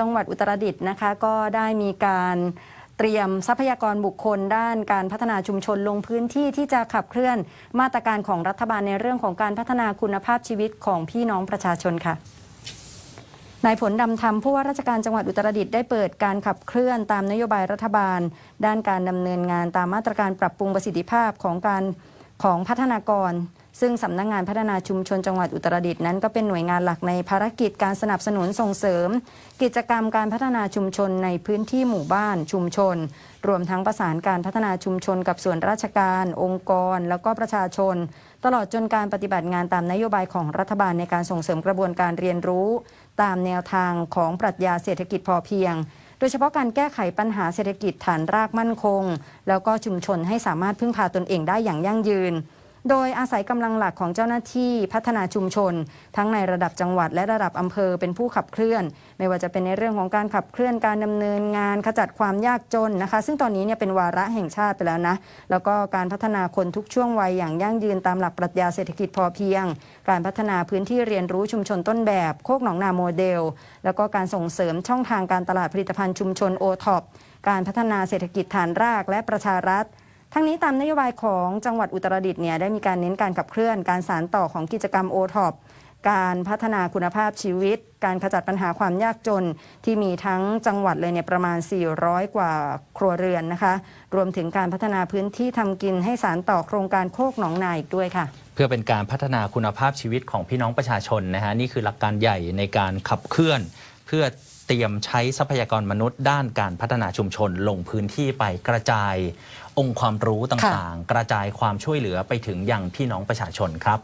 จังหวัดอุตรดิตถ์นะคะก็ได้มีการเตรียมทรัพยากรบุคคลด้านการพัฒนาชุมชนลงพื้นที่ที่จะขับเคลื่อนมาตรการของรัฐบาลในเรื่องของการพัฒนาคุณภาพชีวิตของพี่น้องประชาชนค่ะนายผลดำธรรมผู้ว่าราชการจังหวัดอุตรดิตถ์ได้เปิดการขับเคลื่อนตามนโยบายรัฐบาล ด้านการดำเนินงานตามมาตรการปรับปรุงประสิทธิภาพของการของพัฒนากร ซึ่งสำนักงงานพัฒนาชุมชนจังหวัดอุตรดิตถ์นั้นก็เป็นหน่วยงานหลักในภารกิจการสนับสนุนส่งเสริม กิจกรรมการพัฒนาชุมชนในพื้นที่หมู่บ้านชุมชน รวมทั้งประสานการพัฒนาชุมชนกับส่วนราชการ องค์กร แล้วก็ประชาชน ตลอดจนการปฏิบัติงานตามนโยบายของรัฐบาลในการส่งเสริมกระบวนการเรียนรู้ ตามแนวทางของปรัชญาเศรษฐกิจพอเพียงโดยเฉพาะการแก้ไขปัญหาเศรษฐกิจฐานรากมั่นคง แล้วก็ชุมชนให้สามารถพึ่งพาตนเองได้อย่างยั่งยืน โดยอาศัยกำลังหลักของเจ้าหน้าที่พัฒนาชุมชน ทั้งในระดับจังหวัดและระดับอำเภอเป็นผู้ขับเคลื่อน ไม่ว่าจะเป็นในเรื่องของการขับเคลื่อนการดำเนินงานขจัดความยากจนนะคะ ซึ่งตอนนี้เนี่ยเป็นวาระแห่งชาติไปแล้วนะ แล้วก็การพัฒนาคนทุกช่วงวัยอย่างยั่งยืนตามหลักปรัชญาเศรษฐกิจพอเพียง การพัฒนาพื้นที่เรียนรู้ชุมชนต้นแบบโคกหนองนาโมเดล แล้วก็การส่งเสริมช่องทางการตลาดผลิตภัณฑ์ชุมชนโอท็อปการพัฒนาเศรษฐกิจฐานรากและประชารัฐ ทั้งนี้ตามนโยบายของจังหวัดอุตรดิตถ์เนี่ยได้มีการเน้นการขับเคลื่อนการสานต่อของกิจกรรมโอท็อป การพัฒนาคุณภาพชีวิต การขจัดปัญหาความยากจนที่มีทั้งจังหวัดเลยเนี่ยประมาณ 400 กว่าครัวเรือนนะคะ รวมถึงการพัฒนาพื้นที่ทำกินให้สานต่อโครงการโคกหนองนาอีกด้วยค่ะ เพื่อเป็นการพัฒนาคุณภาพชีวิตของพี่น้องประชาชนนะฮะนี่คือหลักการใหญ่ในการขับเคลื่อน เพื่อเตรียมใช้ทรัพยากรมนุษย์ ด้านการพัฒนาชุมชนลงพื้นที่ไปกระจาย องค์ความรู้ต่างๆ กระจายความช่วยเหลือไปถึงยังพี่น้องประชาชนครับ